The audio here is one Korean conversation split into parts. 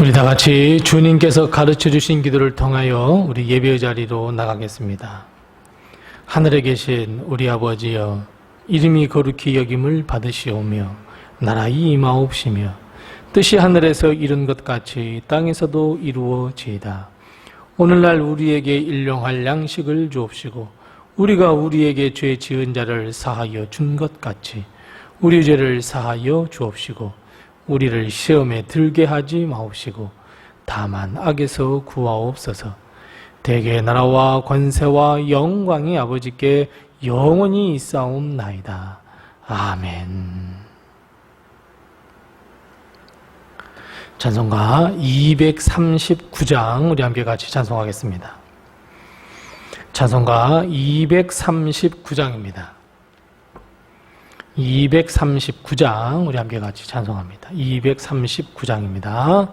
우리 다 같이 주님께서 가르쳐 주신 기도를 통하여 우리 예배의 자리로 나가겠습니다. 하늘에 계신 우리 아버지여 이름이 거룩히 여김을 받으시오며 나라의 임하옵시며 뜻이 하늘에서 이룬 것 같이 땅에서도 이루어지이다. 오늘날 우리에게 일용할 양식을 주옵시고 우리가 우리에게 죄 지은 자를 사하여 준 것 같이 우리 죄를 사하여 주옵시고 우리를 시험에 들게 하지 마옵시고 다만 악에서 구하옵소서. 대개 나라와 권세와 영광이 아버지께 영원히 있사옵나이다. 아멘. 찬송가 239장 우리 함께 같이 찬송하겠습니다. 찬송가 239장입니다. 239장 우리 함께 같이 찬송합니다. 239장입니다.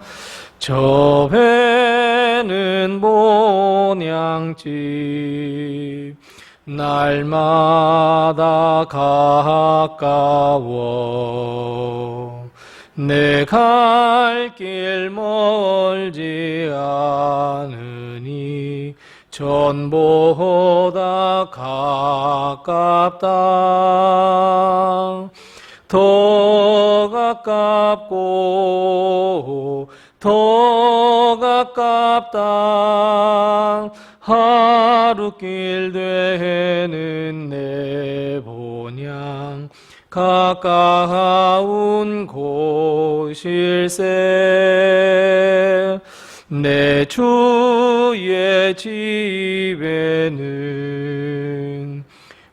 저 배는 본향집 날마다 가까워 내 갈 길 멀지 않으니 전보다 가깝다. 더 가깝고 더 가깝다. 하루 길 되는 내 본향 가까운 곳일세 내 주의 집에는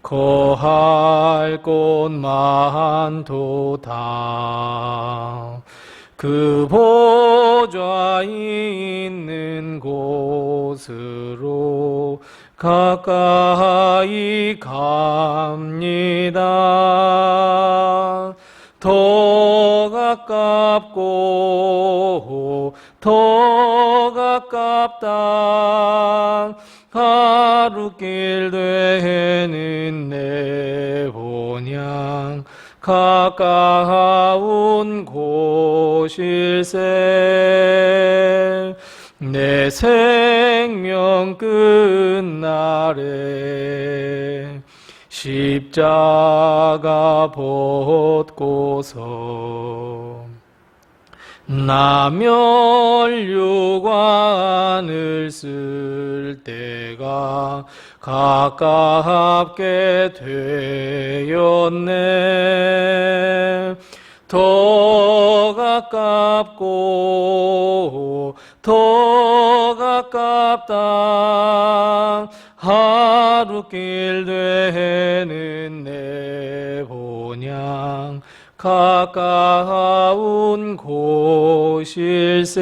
거할 곳 많도다 그 보좌 있는 곳으로 가까이 갑니다. 더 가깝고 더 가깝다. 하루 길 되는 내 본향 가까운 곳일세 내 생명 끝날에 십자가 벗고서 나멸류관을 쓸 때가 가깝게 되었네. 더 가깝고 더 가깝다 하루 길 되는 내 본향 가까운 곳일세.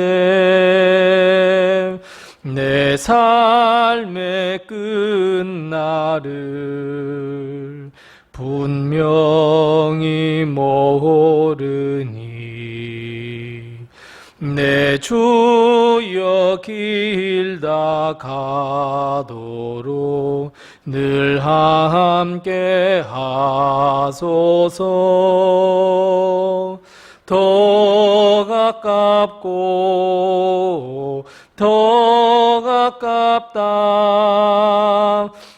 내 삶의 끝날을 분명히 모르니 내 주여 길다 가도록 늘 함께 하소서. 더 가깝고 더 가깝다.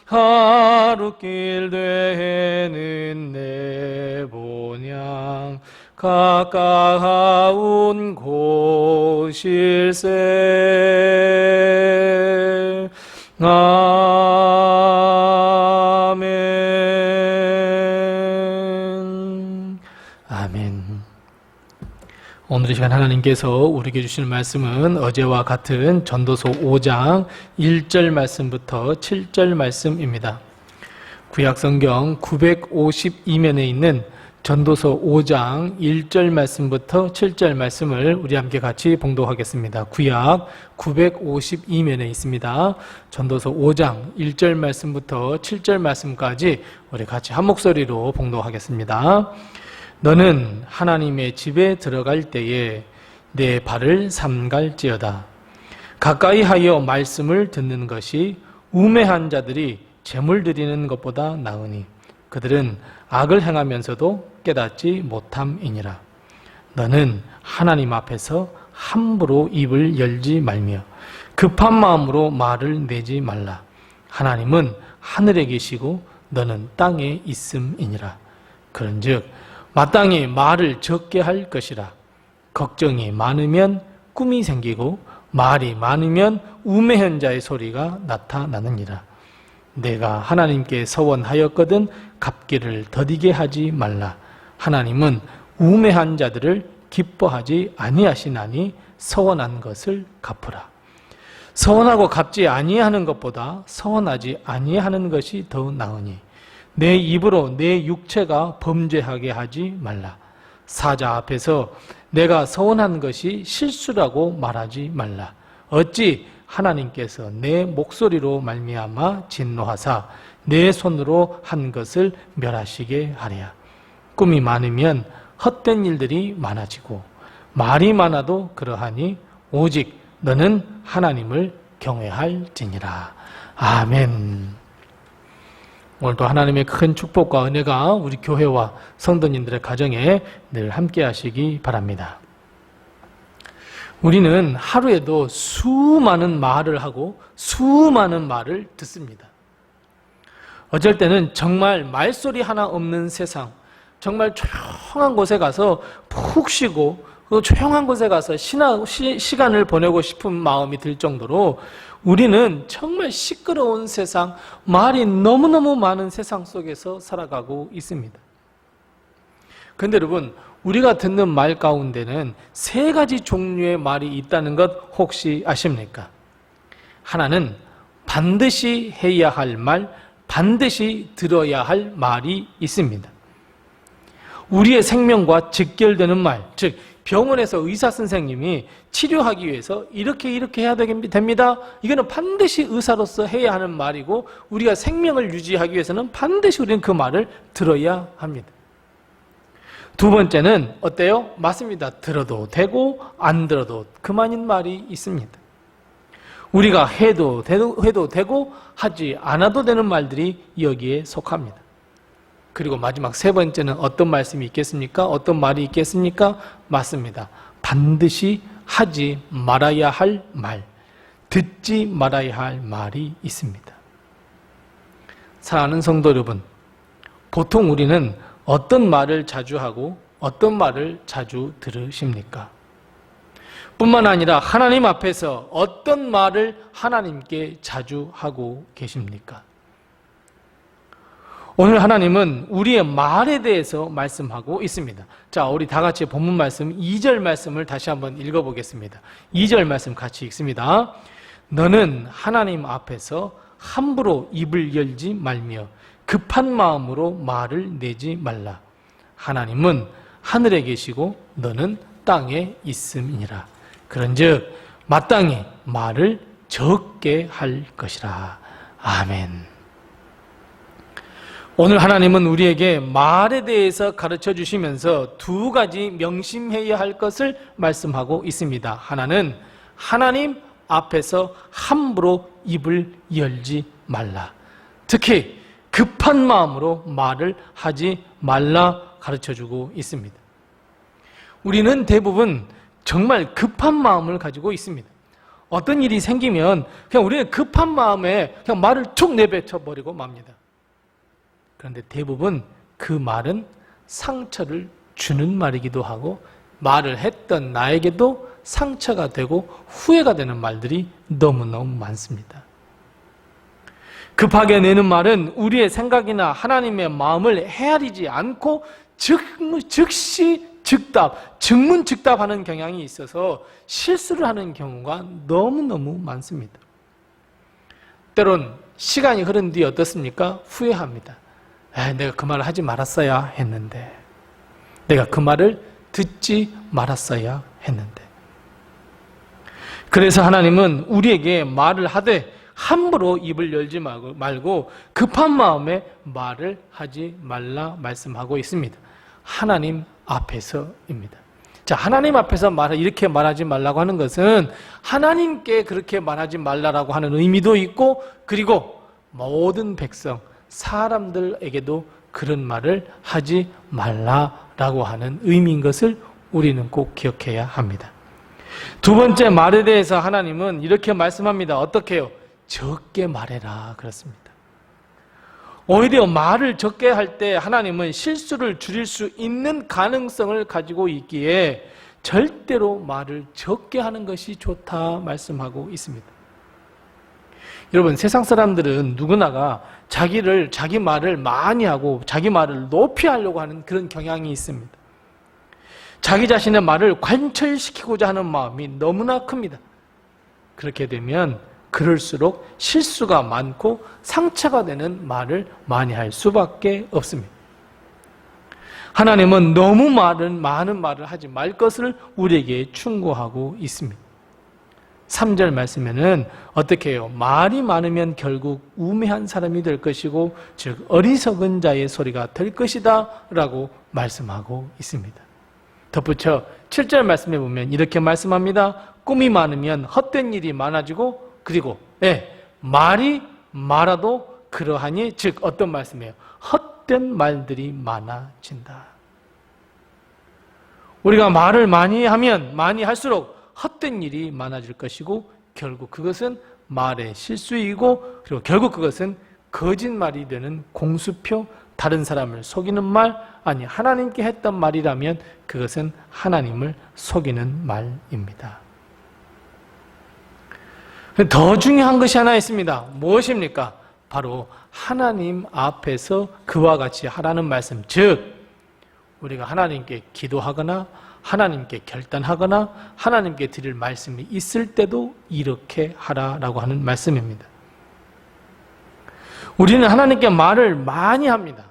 하루 길 되는 내 본향 가까운 곳일세. 아멘. 아멘. 오늘 이 시간 하나님께서 우리에게 주시는 말씀은 어제와 같은 전도서 5장 1절 말씀부터 7절 말씀입니다. 구약 성경 952면에 있는 전도서 5장 1절 말씀부터 7절 말씀을 우리 함께 같이 봉독하겠습니다. 구약 952면에 있습니다. 전도서 5장 1절 말씀부터 7절 말씀까지 우리 같이 한 목소리로 봉독하겠습니다. 너는 하나님의 집에 들어갈 때에 내 발을 삼갈지어다. 가까이 하여 말씀을 듣는 것이 우매한 자들이 재물 드리는 것보다 나으니 그들은 악을 행하면서도 깨닫지 못함이니라. 너는 하나님 앞에서 함부로 입을 열지 말며 급한 마음으로 말을 내지 말라. 하나님은 하늘에 계시고 너는 땅에 있음이니라. 그런즉 마땅히 말을 적게 할 것이라. 걱정이 많으면 꿈이 생기고 말이 많으면 우매한 자의 소리가 나타나느니라. 내가 하나님께 서원하였거든 갚기를 더디게 하지 말라. 하나님은 우매한 자들을 기뻐하지 아니하시나니 서원한 것을 갚으라. 서원하고 갚지 아니하는 것보다 서원하지 아니하는 것이 더 나으니 내 입으로 내 육체가 범죄하게 하지 말라. 사자 앞에서 내가 서원한 것이 실수라고 말하지 말라. 어찌 하나님께서 내 목소리로 말미암아 진노하사 내 손으로 한 것을 멸하시게 하랴. 꿈이 많으면 헛된 일들이 많아지고 말이 많아도 그러하니 오직 너는 하나님을 경외할지니라. 아멘. 오늘도 하나님의 큰 축복과 은혜가 우리 교회와 성도님들의 가정에 늘 함께 하시기 바랍니다. 우리는 하루에도 수많은 말을 하고 수많은 말을 듣습니다. 어쩔 때는 정말 말소리 하나 없는 세상, 정말 조용한 곳에 가서 푹 쉬고 그 조용한 곳에 가서 시나, 시, 시간을 보내고 싶은 마음이 들 정도로 우리는 정말 시끄러운 세상, 말이 너무너무 많은 세상 속에서 살아가고 있습니다. 그런데 여러분, 우리가 듣는 말 가운데는 세 가지 종류의 말이 있다는 것 혹시 아십니까? 하나는 반드시 해야 할 말, 반드시 들어야 할 말이 있습니다. 우리의 생명과 직결되는 말, 즉 병원에서 의사 선생님이 치료하기 위해서 이렇게 이렇게 해야 됩니다. 이거는 반드시 의사로서 해야 하는 말이고 우리가 생명을 유지하기 위해서는 반드시 우리는 그 말을 들어야 합니다. 두 번째는 어때요? 맞습니다. 들어도 되고 안 들어도 그만인 말이 있습니다. 우리가 해도 해도 되고 하지 않아도 되는 말들이 여기에 속합니다. 그리고 마지막 세 번째는 어떤 말씀이 있겠습니까? 어떤 말이 있겠습니까? 맞습니다. 반드시 하지 말아야 할 말, 듣지 말아야 할 말이 있습니다. 사랑하는 성도 여러분, 보통 우리는 어떤 말을 자주 하고 어떤 말을 자주 들으십니까? 뿐만 아니라 하나님 앞에서 어떤 말을 하나님께 자주 하고 계십니까? 오늘 하나님은 우리의 말에 대해서 말씀하고 있습니다. 자, 우리 다 같이 본문 말씀 2절 말씀을 다시 한번 읽어보겠습니다. 2절 말씀 같이 읽습니다. 너는 하나님 앞에서 함부로 입을 열지 말며 급한 마음으로 말을 내지 말라. 하나님은 하늘에 계시고 너는 땅에 있음이니라. 그런즉 마땅히 말을 적게 할 것이라. 아멘. 오늘 하나님은 우리에게 말에 대해서 가르쳐 주시면서 두 가지 명심해야 할 것을 말씀하고 있습니다. 하나는 하나님 앞에서 함부로 입을 열지 말라. 특히 급한 마음으로 말을 하지 말라 가르쳐 주고 있습니다. 우리는 대부분 정말 급한 마음을 가지고 있습니다. 어떤 일이 생기면 그냥 우리는 급한 마음에 그냥 말을 툭 내뱉어 버리고 맙니다. 그런데 대부분 그 말은 상처를 주는 말이기도 하고 말을 했던 나에게도 상처가 되고 후회가 되는 말들이 너무너무 많습니다. 급하게 내는 말은 우리의 생각이나 하나님의 마음을 헤아리지 않고 즉, 즉시 즉답, 즉문즉답하는 경향이 있어서 실수를 하는 경우가 너무너무 많습니다. 때론 시간이 흐른 뒤 어떻습니까? 후회합니다. 에, 내가 그 말을 하지 말았어야 했는데. 내가 그 말을 듣지 말았어야 했는데. 그래서 하나님은 우리에게 말을 하되 함부로 입을 열지 말고 급한 마음에 말을 하지 말라 말씀하고 있습니다. 하나님 앞에서입니다. 자, 하나님 앞에서 말 이렇게 말하지 말라고 하는 것은 하나님께 그렇게 말하지 말라라고 하는 의미도 있고 그리고 모든 백성 사람들에게도 그런 말을 하지 말라라고 하는 의미인 것을 우리는 꼭 기억해야 합니다. 두 번째 말에 대해서 하나님은 이렇게 말씀합니다. 어떻게요? 적게 말해라. 그렇습니다. 오히려 말을 적게 할 때 하나님은 실수를 줄일 수 있는 가능성을 가지고 있기에 절대로 말을 적게 하는 것이 좋다 말씀하고 있습니다. 여러분, 세상 사람들은 누구나가 자기를, 자기 말을 많이 하고 자기 말을 높이 하려고 하는 그런 경향이 있습니다. 자기 자신의 말을 관철시키고자 하는 마음이 너무나 큽니다. 그렇게 되면 그럴수록 실수가 많고 상처가 되는 말을 많이 할 수밖에 없습니다. 하나님은 너무 많은, 많은 말을 하지 말 것을 우리에게 충고하고 있습니다. 3절 말씀에는 어떻게 해요? 말이 많으면 결국 우매한 사람이 될 것이고, 즉, 어리석은 자의 소리가 될 것이다. 라고 말씀하고 있습니다. 덧붙여 7절 말씀해 보면 이렇게 말씀합니다. 꿈이 많으면 헛된 일이 많아지고, 그리고, 예, 말이 많아도 그러하니, 즉, 어떤 말씀이에요? 헛된 말들이 많아진다. 우리가 말을 많이 하면 많이 할수록 헛된 일이 많아질 것이고 결국 그것은 말의 실수이고 그리고 결국 그것은 거짓말이 되는 공수표 다른 사람을 속이는 말 아니 하나님께 했던 말이라면 그것은 하나님을 속이는 말입니다. 더 중요한 것이 하나 있습니다. 무엇입니까? 바로 하나님 앞에서 그와 같이 하라는 말씀. 즉, 우리가 하나님께 기도하거나 하나님께 결단하거나 하나님께 드릴 말씀이 있을 때도 이렇게 하라라고 하는 말씀입니다. 우리는 하나님께 말을 많이 합니다.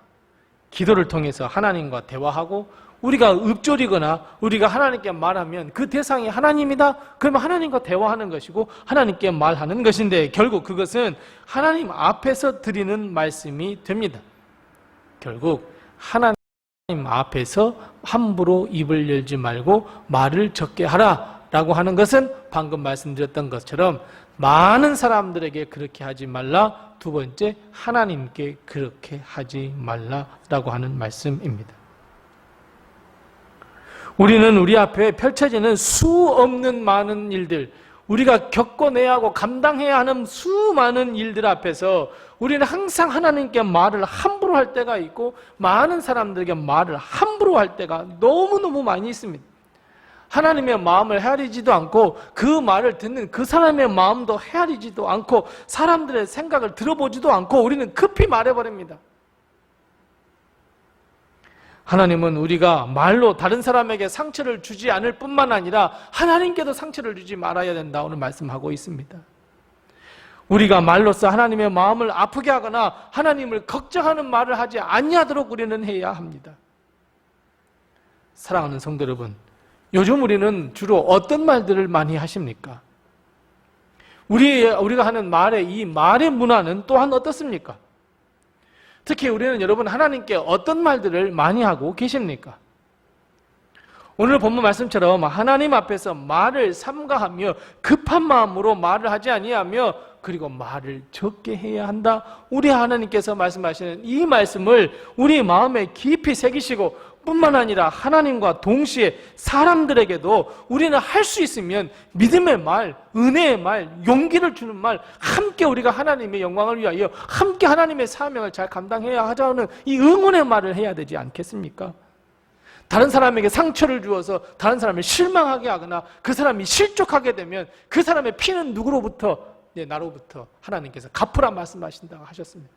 기도를 통해서 하나님과 대화하고 우리가 읊조리거나 우리가 하나님께 말하면 그 대상이 하나님이다? 그러면 하나님과 대화하는 것이고 하나님께 말하는 것인데 결국 그것은 하나님 앞에서 드리는 말씀이 됩니다. 결국 하나님 앞에서 함부로 입을 열지 말고 말을 적게 하라 라고 하는 것은 방금 말씀드렸던 것처럼 많은 사람들에게 그렇게 하지 말라. 두 번째, 하나님께 그렇게 하지 말라라고 하는 말씀입니다. 우리는 우리 앞에 펼쳐지는 수 없는 많은 일들, 우리가 겪어내야 하고 감당해야 하는 수많은 일들 앞에서 우리는 항상 하나님께 말을 함부로 할 때가 있고 많은 사람들에게 말을 함부로 할 때가 너무너무 많이 있습니다. 하나님의 마음을 헤아리지도 않고 그 말을 듣는 그 사람의 마음도 헤아리지도 않고 사람들의 생각을 들어보지도 않고 우리는 급히 말해버립니다. 하나님은 우리가 말로 다른 사람에게 상처를 주지 않을 뿐만 아니라 하나님께도 상처를 주지 말아야 된다 오늘 말씀하고 있습니다. 우리가 말로써 하나님의 마음을 아프게 하거나 하나님을 걱정하는 말을 하지 아니하도록 우리는 해야 합니다. 사랑하는 성도 여러분, 요즘 우리는 주로 어떤 말들을 많이 하십니까? 우리 우리가 하는 말의 이 말의 문화는 또한 어떻습니까? 특히 우리는 여러분 하나님께 어떤 말들을 많이 하고 계십니까? 오늘 본문 말씀처럼 하나님 앞에서 말을 삼가하며 급한 마음으로 말을 하지 아니하며 그리고 말을 적게 해야 한다. 우리 하나님께서 말씀하시는 이 말씀을 우리 마음에 깊이 새기시고 뿐만 아니라 하나님과 동시에 사람들에게도 우리는 할 수 있으면 믿음의 말, 은혜의 말, 용기를 주는 말, 함께 우리가 하나님의 영광을 위하여 함께 하나님의 사명을 잘 감당해야 하자는 이 응원의 말을 해야 되지 않겠습니까? 다른 사람에게 상처를 주어서 다른 사람을 실망하게 하거나 그 사람이 실족하게 되면 그 사람의 피는 누구로부터? 네, 나로부터 하나님께서 갚으라 말씀하신다고 하셨습니다.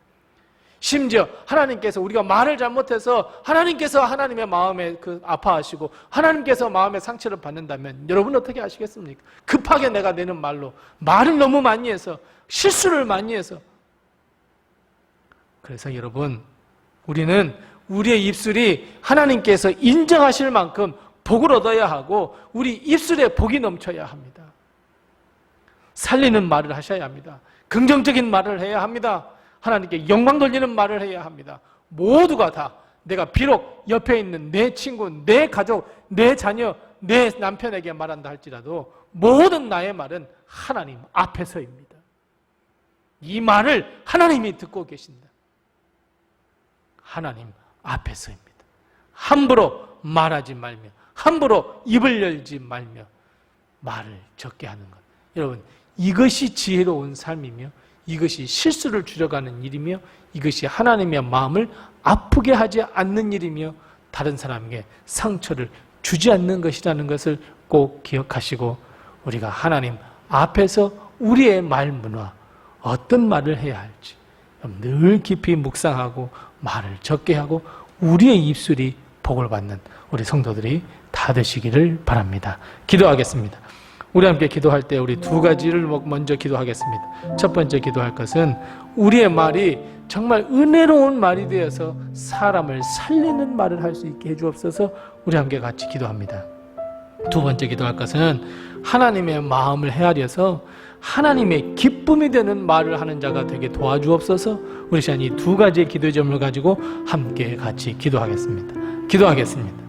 심지어 하나님께서 우리가 말을 잘못해서 하나님께서 하나님의 마음에 그 아파하시고 하나님께서 마음의 상처를 받는다면 여러분 어떻게 하시겠습니까? 급하게 내가 내는 말로 말을 너무 많이 해서 실수를 많이 해서 그래서 여러분 우리는 우리의 입술이 하나님께서 인정하실 만큼 복을 얻어야 하고 우리 입술에 복이 넘쳐야 합니다. 살리는 말을 하셔야 합니다. 긍정적인 말을 해야 합니다. 하나님께 영광 돌리는 말을 해야 합니다. 모두가 다 내가 비록 옆에 있는 내 친구, 내 가족, 내 자녀, 내 남편에게 말한다 할지라도 모든 나의 말은 하나님 앞에서입니다. 이 말을 하나님이 듣고 계신다. 하나님 앞에서입니다. 함부로 말하지 말며 함부로 입을 열지 말며 말을 적게 하는 것. 여러분, 이것이 지혜로운 삶이며 이것이 실수를 줄여가는 일이며 이것이 하나님의 마음을 아프게 하지 않는 일이며 다른 사람에게 상처를 주지 않는 것이라는 것을 꼭 기억하시고 우리가 하나님 앞에서 우리의 말 문화, 어떤 말을 해야 할지 늘 깊이 묵상하고 말을 적게 하고 우리의 입술이 복을 받는 우리 성도들이 다 되시기를 바랍니다. 기도하겠습니다. 우리 함께 기도할 때 우리 두 가지를 먼저 기도하겠습니다. 첫 번째 기도할 것은 우리의 말이 정말 은혜로운 말이 되어서 사람을 살리는 말을 할 수 있게 해주옵소서 우리 함께 같이 기도합니다. 두 번째 기도할 것은 하나님의 마음을 헤아려서 하나님의 기쁨이 되는 말을 하는 자가 되게 도와주옵소서 우리 시간 이두 가지의 기도의 점을 가지고 함께 같이 기도하겠습니다. 기도하겠습니다.